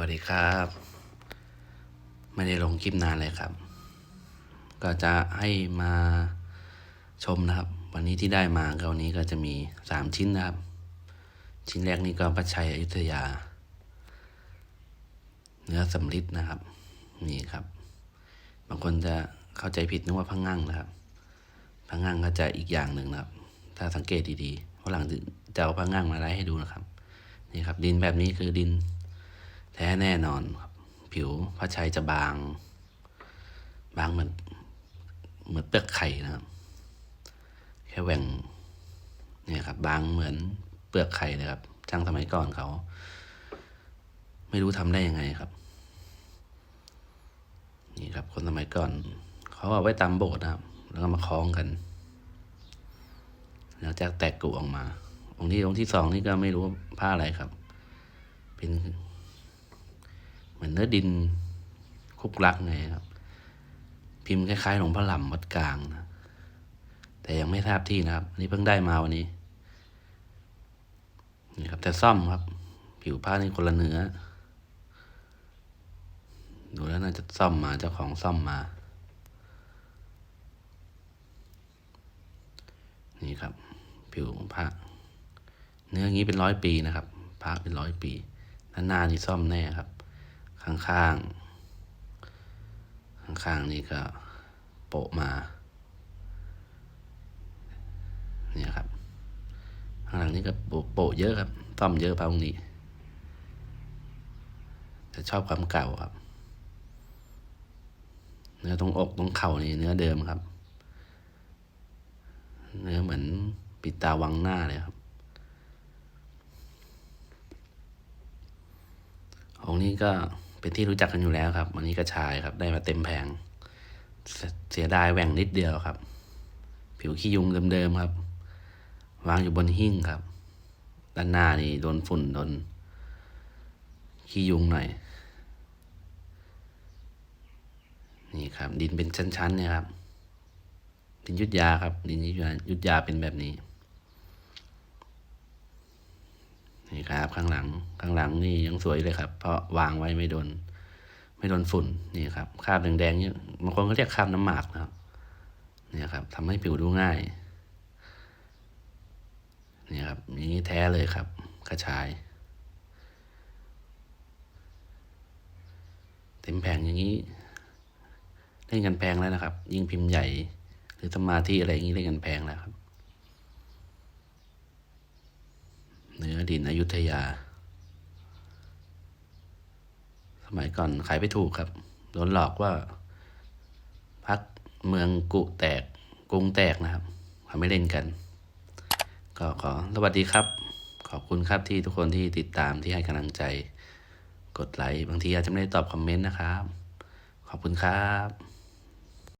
วัสดีครับ ไม่ได้ลงคลิปนานเลยครับ ก็จะให้มาชมนะครับ วันนี้ที่ได้มาก็วันนี้ก็จะมีสามชิ้นนะครับ ชิ้นแรกนี่ก็พระชัยอยุธยา เนื้อสำลิดนะครับ นี่ครับ บางคนจะเข้าใจผิดนึกว่าพังงั่งนะครับพังงั่งก็จะอีกอย่างหนึ่งนะครับ ถ้าสังเกตดีๆวันหลังจะเอาพังงั่งมาไล่ให้ดูนะครับ นี่ครับ ดินแบบนี้คือดิน แท้แน่นอนครับ ผิวพระชัยจะบาง บางเหมือนเหมือนเปลือกไข่นะครับ แค่แหว่งเนี่ยครับ บางเหมือนเปลือกไข่เลยครับช่างสมัยก่อนเขา ไม่รู้ทำได้ยังไงครับ นี่ครับ คนสมัยก่อน เขาเอาไว้ตามโบสถ์นะครับ แล้วก็มาคล้องกันแล้วจากแตกกุออกมา องค์ที่องค์ที่สองนี่ก็ไม่รู้ว่าผ้าอะไรครับ เป็น เหมือนเนื้อดินคุกลักไงครับ พิมพ์คล้ายๆหลวงพ่อหล่ำวัดกลางนะแต่ยังไม่ทราบที่นะครับ อันนี้เพิ่งได้มาวันนี้นี่ครับ แต่ซ่อมครับ ผิวผ้านี่คนละเนื้อ ดูแล้วน่าจะซ่อมมาเจ้าของซ่อมมา นี่ครับ ผิวพระเนื้ออย่างนี้เป็นร้อยปีนะครับพระเป็นร้อยปีด้านหน้านี่ซ่อมแน่ครับ ข้างข้างข้างข้างๆนี่ก็โปะมาเนี่ยครับข้างหลังนี่ก็โปะโปะเยอะครับซ่อมเยอะพระองค์นี้แต่ชอบความเก่าครับ เนื้อตรงอกตรงเข่านี่เนื้อเดิมครับ เนื้อเหมือนปิดตาวังหน้าเลยครับองนี้ก็ เป็นที่รู้จักกันอยู่แล้วครับ วันนี้กระชายครับ ได้มาเต็มแผง เสียดายแหว่งนิดเดียวครับ ผิวขี้ยุงเดิมๆครับ วางอยู่บนหิ้งครับ ด้านหน้านี่โดนฝุ่นโดนขี้ยุงหน่อย นี่ครับ ดินเป็นชั้นๆเนี่ยครับ ดินยุทธยาครับ ดินยุทธยายุทธยาเป็นแบบนี้ นี่ครับข้างหลังข้างหลังนี่ยังสวยเลยครับ เพราะวางไว้ไม่โดน ไม่โดนฝุ่นนี่ครับคราบแดงๆเนี่ยบางคนก็เรียกคราบน้ำหมากนะครับนี่ครับทำให้ผิวดูง่ายนี่ครับนี้แท้เลยครับกระชาย เต็มแผงอย่างนี้เล่นกันแพงแล้วนะครับ ยิ่งพิมพ์ใหญ่ หรือสมาธิอะไรอย่างนี้เล่นกันแพงแล้วครับ เนื้อ ดินอยุธยา สมัยก่อนขายไปถูกครับโดนหลอกว่า พักเมืองกุแตกกรุงแตกนะครับเขาไม่เล่นกัน ก็ขอสวัสดีครับ ขอบคุณครับที่ทุกคนที่ติดตามที่ให้กำลังใจ กดไลค์บางทีอาจจะไม่ได้ตอบคอมเมนต์นะครับ ขอบคุณครับ